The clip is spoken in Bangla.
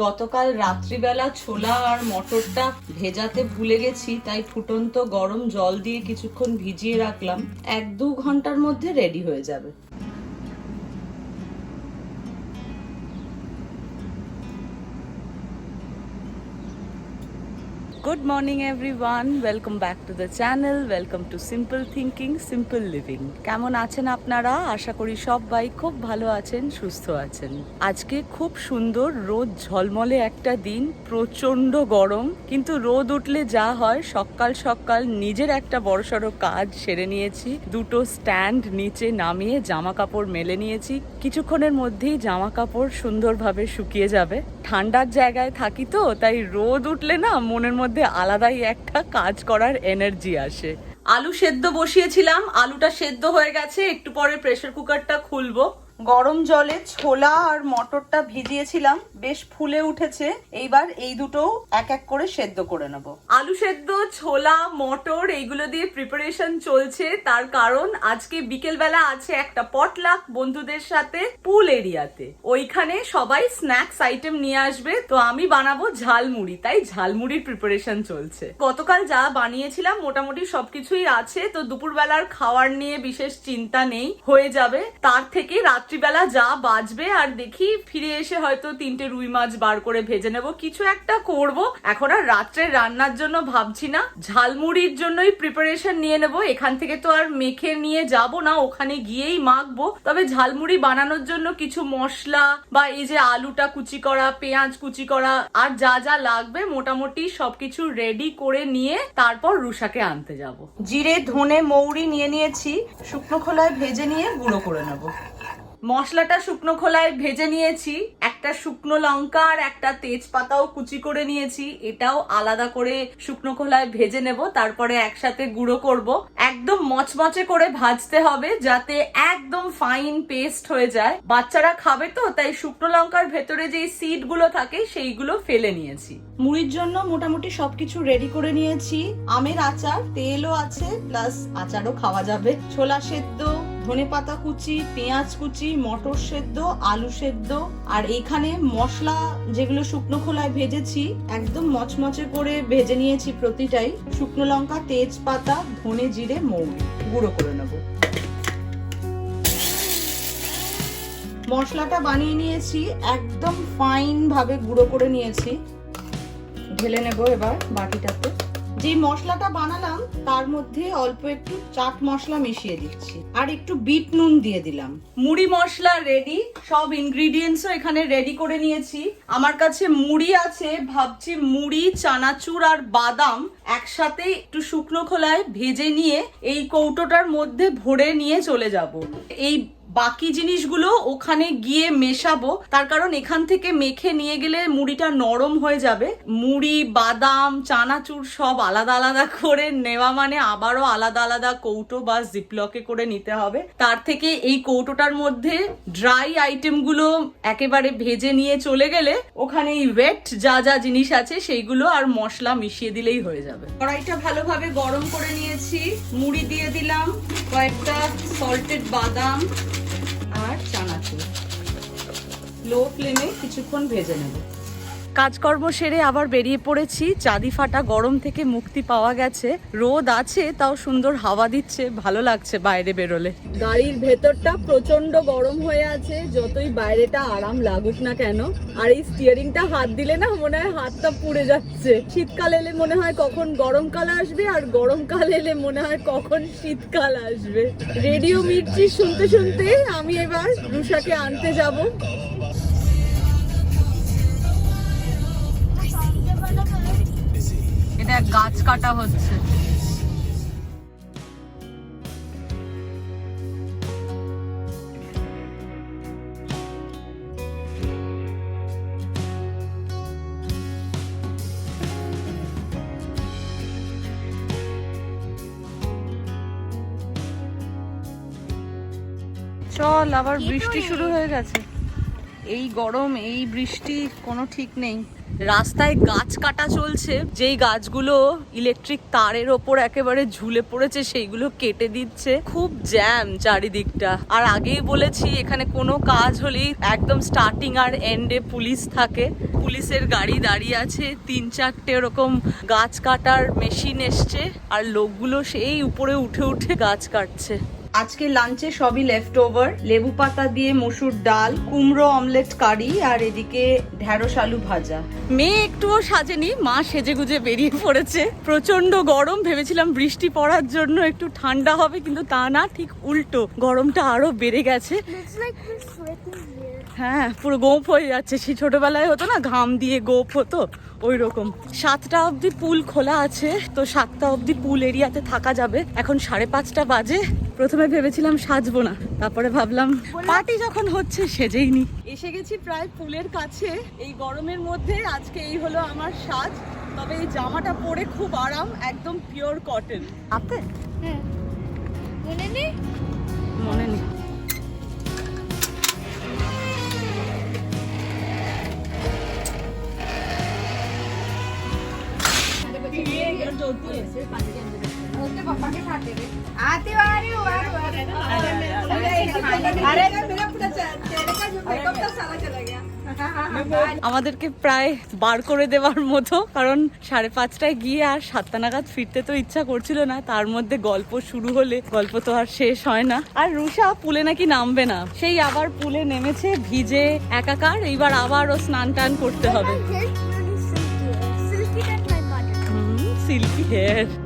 গতকাল রাত্রিবেলা ছোলা আর মটরটা ভেজাতে ভুলে গেছি, তাই ফুটন্ত গরম জল দিয়ে কিছুক্ষণ ভিজিয়ে রাখলাম। এক দু ঘণ্টার মধ্যে রেডি হয়ে যাবে। Good morning everyone welcome back to the channel welcome to simple thinking simple living কেমন আছেন আপনারা? আশা করি সবাই খুব ভালো আছেন, সুস্থ আছেন। আজকে খুব সুন্দর রোদ ঝলমলে একটা দিন প্রচণ্ড গরম। কিন্তু রোদ উঠলে যা হয়, সকাল সকাল নিজের একটা বড়সড় কাজ সেরে নিয়েছি। দুটো স্ট্যান্ড নিচে নামিয়ে জামা কাপড় মেলে নিয়েছি। কিছুক্ষণের মধ্যেই জামা কাপড় সুন্দরভাবে শুকিয়ে যাবে। ঠান্ডার জায়গায় থাকি তো, তাই রোদ উঠলে না মনের মধ্যে আলাদাই একটা কাজ করার এনার্জি আসে। আলু সেদ্ধ বসিয়েছিলাম, আলুটা সেদ্ধ হয়ে গেছে, একটু পরে প্রেশার কুকারটা খুলবো। গরম জলে ছোলা আর মটরটা ভিজিয়েছিলাম, বেশ ফুলে উঠেছে। এইবার এই দুটো এক এক করে সেদ্ধ করে নেব। আলু সেদ্ধ, ছোলা, মটর, এইগুলো দিয়ে প্রিপারেশন চলছে। তার কারণ আজকে বিকেল বেলা আছে একটা পটলাক বন্ধুদের সাথে পুল এরিয়াতে ওইখানে সবাই স্ন্যাক্স আইটেম নিয়ে আসবে। তো আমি বানাবো ঝালমুড়ি। তাই ঝালমুড়ির প্রিপারেশন চলছে। গতকাল যা বানিয়েছিলাম, মোটামুটি সবকিছুই আছে। তো দুপুরবেলার খাওয়ার নিয়ে বিশেষ চিন্তা নেই। হয়ে যাবে। তার থেকে রাত্রিবেলা যা বাজবে আর দেখি ফিরে এসে হয়তো তিনটে রুই মাছ বার করে ভেজে নেব। কিছু একটা করব। এখন আর রাত্রে রান্নার জন্য ভাবছি না। ঝালমুড়ির জন্যই প্রিপারেশন নিয়ে নেব। এখান থেকে তো আর মেখে নিয়ে যাব না, ওখানে গিয়েই মাখবো। তবে ঝালমুড়ি বানানোর জন্য কিছু মশলা বা এই যে আলুটা কুচি করা, পেঁয়াজ কুচি করা আর যা যা লাগবে মোটামুটি সবকিছু রেডি করে নিয়ে তারপর রুষাকে আনতে যাব। জিরে, ধনে, মৌরি নিয়ে নিয়েছি। শুকনো খোলায় ভেজে নিয়ে গুঁড়ো করে নেব। মশলাটা শুকনো খোলায় ভেজে নিয়েছি। একটা শুকনো লঙ্কা আর একটা তেজপাতাও কুচি করে নিয়েছি। এটাও আলাদা করে শুকনো খোলায় ভেজে নেব, তারপরে একসাথে গুঁড়ো করব। একদম মচমচে করে ভাজতে হবে যাতে একদম ফাইন পেস্ট হয়ে যায়। বাচ্চারা খাবে তো, তাই শুকনো লঙ্কার ভেতরে যেই সিডগুলো থাকে, সেইগুলো ফেলে নিয়েছি। মুড়ির জন্য মোটামুটি সবকিছু রেডি করে নিয়েছি। আমের আচার, তেলও আছে প্লাস আচারও খাওয়া যাবে। ছোলা সেদ্ধ ধনে পাতা কুচি, পেঁয়াজ কুচি, মটর সেদ্ধ, আলু সেদ্ধ, আর এখানে মশলা যেগুলো শুকনো খোলায় ভেজেছি, একদম মচমচে করে ভেজে নিয়েছি প্রতিটাই। শুকনো লঙ্কা, তেজপাতা, ধনে জিরে মৌরি গুঁড়ো করে নেব। মশলাটা বানিয়ে নিয়েছি, একদম ফাইন ভাবে গুঁড়ো করে নিয়েছি। ঢেলে নেব এবার বাটিটাতে। যে মশলাটা বানালাম, তার মধ্যে অল্প একটু চাট মশলা মিশিয়ে দিচ্ছি। আর একটু বিট নুন দিয়ে দিলাম। মুড়ি মশলা রেডি সব ইনগ্রিডিয়েন্টসও এখানে রেডি করে নিয়েছি। আমার কাছে মুড়ি আছে, ভাবছি মুড়ি, চানাচুর আর বাদাম একসাথে একটু শুকনো খোলায় ভেজে নিয়ে এই কৌটোটার মধ্যে ভরে নিয়ে চলে যাব। এই বাকি জিনিসগুলো ওখানে গিয়ে মেশাবো। তার কারণ এখান থেকে মেখে নিয়ে গেলে মুড়িটা নরম হয়ে যাবে। মুড়ি, বাদাম, চানাচুর সব আলাদা আলাদা করে নেওয়া মানে আবারও আলাদা আলাদা কৌটো বা জিপলকে করে নিতে হবে। তার থেকে এই কৌটোটার মধ্যে ড্রাই আইটেমগুলো একেবারে ভেজে নিয়ে চলে গেলে ওখানে এই ওয়েট যা যা জিনিস আছে সেইগুলো আর মশলা মিশিয়ে দিলেই হয়ে যাবে। কড়াইটা ভালোভাবে গরম করে নিয়েছি। মুড়ি দিয়ে দিলাম কয়েকটা সল্টেড বাদাম। লো ফ্লেমে কিছুক্ষণ ভেজে নেব। কাজকর্ম সেরে আবার বেরিয়ে পড়েছি। চাঁদি ফাটা গরম থেকে মুক্তি পাওয়া গেছে। রোদ আছে তাও সুন্দর হাওয়া দিচ্ছে। ভালো লাগছে বাইরে বেরোলে। গাড়ির ভেতরটা প্রচণ্ড গরম হয়ে আছে। যতই বাইরেটা আরাম লাগুক না কেন আর এই স্টিয়ারিংটা হাত দিলে না মনে হয় হাতটা পুড়ে যাচ্ছে। শীতকাল এলে মনে হয় কখন গরমকাল আসবে আর গরমকাল এলে মনে হয় কখন শীতকাল আসবে। রেডিও মির্চি শুনতে শুনতে আমি এবার রুষাকে আনতে যাব। এটা গাছ কাটা হচ্ছে। চল আবার বৃষ্টি শুরু হয়ে গেছে। এই গরম, এই বৃষ্টি, কোনো ঠিক নেই। রাস্তায় গাছ কাটা চলছে, যেই গাছগুলো ইলেকট্রিক তারের ওপর একেবারে ঝুলে পড়েছে, সেইগুলো কেটে দিচ্ছে। খুব জ্যাম চারিদিকটা। আর আগেই বলেছি, এখানে কোনো কাজ হলেই একদম স্টার্টিং আর এন্ডে পুলিশ থাকে। পুলিশের গাড়ি দাঁড়িয়ে আছে, তিন চারটে এরকম গাছ কাটার মেশিন এসছে, আর লোকগুলো সেই উপরে উঠে উঠে গাছ কাটছে। আজকে লাঞ্চে সবই লেফট ওভার লেবু পাতা দিয়ে মসুর ডাল কুমড়ো অমলেট কারি আর এদিকে ঢেঁড়স আলু ভাজা। মেয়ে একটুও সাজেনি মা সেজে গুজে বেরিয়ে পড়েছে। প্রচণ্ড গরম ভেবেছিলাম বৃষ্টি পড়ার জন্য একটু ঠান্ডা হবে কিন্তু তা না ঠিক উল্টো। গরমটা আরও বেড়ে গেছে. হ্যাঁ পুরো গোপ হয়ে যাচ্ছে। সেই ছোটবেলায় হতো না ঘাম দিয়ে গোপ হতো। ওই রকম সাতটা অবধি পুল খোলা আছে তো সাতটা অবধি পুল এরিয়াতে থাকা যাবে। এখন সাড়ে পাঁচটা বাজে। প্রথমে ভেবেছিলাম সাজবো না তারপরে ভাবলাম পার্টি যখন হচ্ছে সেজেই নি। এসে গেছি প্রায় পুলের কাছে। এই গরমের মধ্যে আজকে এই হলো আমার সাজ তবে এই জামাটা পরে খুব আরাম একদম পিওর কটন আপে হ্যাঁ মনে নেই? মনে নেই। आती बारी बार बार अरे मेरा पूरा तेरे का जो मेकअप था सारा चला गया আমাদেরকে প্রায় বার করে দেওয়ার মতো কারণ সাড়ে পাঁচটায় গিয়ে আর সাতটা নাগাদ ফিরতে তো ইচ্ছা করছিল না তার মধ্যে গল্প শুরু হলে গল্প তো আর শেষ হয় না আর রুষা পুলে নাকি নামবে না সেই আবার পুলে নেমেছে ভিজে একাকার এইবার আবার ও স্নান টান করতে হবে সিল্কি হেয়ার